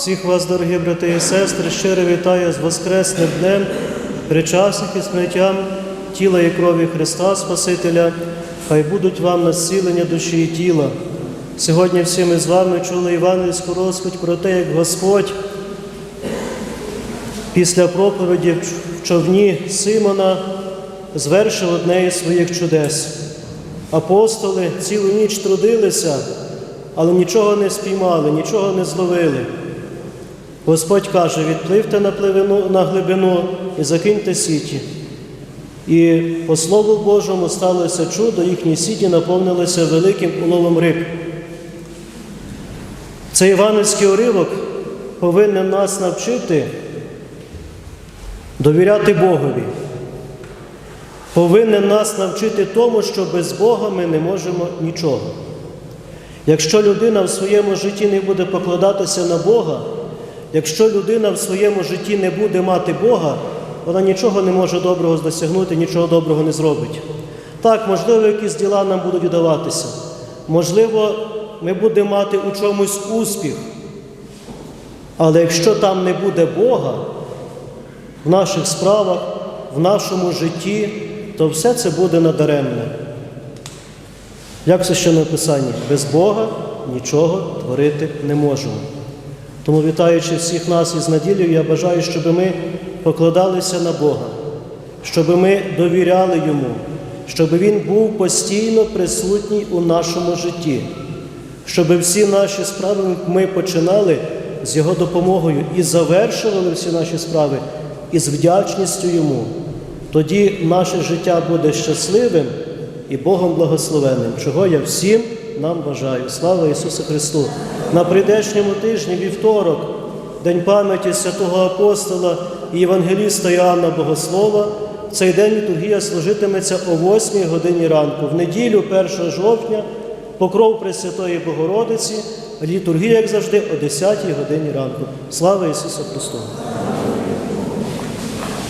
Всіх вас, дорогі брати і сестри, щиро вітаю з Воскресним днем, причасних із прийняттям тіла і крові Христа Спасителя, хай будуть вам насілення душі і тіла. Сьогодні всі ми з вами чули Івангельську розповідь про те, як Господь після проповіді в човні Симона звершив одне із своїх чудес. Апостоли цілу ніч трудилися, але нічого не спіймали, нічого не зловили. Господь каже, відпливте на, пливину, на глибину і закиньте сіті. І по Слову Божому сталося чудо, їхні сіті наповнилися великим уловом риб. Цей івановський уривок повинен нас навчити довіряти Богові. Повинен нас навчити тому, що без Бога ми не можемо нічого. Якщо людина в своєму житті не буде покладатися на Бога, якщо людина в своєму житті не буде мати Бога, вона нічого не може доброго досягнути, нічого доброго не зробить. Так, можливо, якісь діла нам будуть вдаватися. Можливо, ми будемо мати у чомусь успіх. Але якщо там не буде Бога в наших справах, в нашому житті, то все це буде надаремне. Як все ще написанні, без Бога нічого творити не можемо. Тому, вітаючи всіх нас із наділею, я бажаю, щоб ми покладалися на Бога, щоб ми довіряли Йому, щоб Він був постійно присутній у нашому житті, щоб всі наші справи ми починали з Його допомогою і завершували всі наші справи із вдячністю Йому. Тоді наше життя буде щасливим і Богом благословенним, чого я всім нам бажаю. Слава Ісусу Христу! На прийдешньому тижні, вівторок, День пам'яті святого апостола і Євангеліста Іоанна Богослова, в цей день літургія служитиметься о 8 годині ранку. В неділю, 1 жовтня, покров Пресвятої Богородиці, літургія, як завжди, о 10 годині ранку. Слава Ісусу Христу!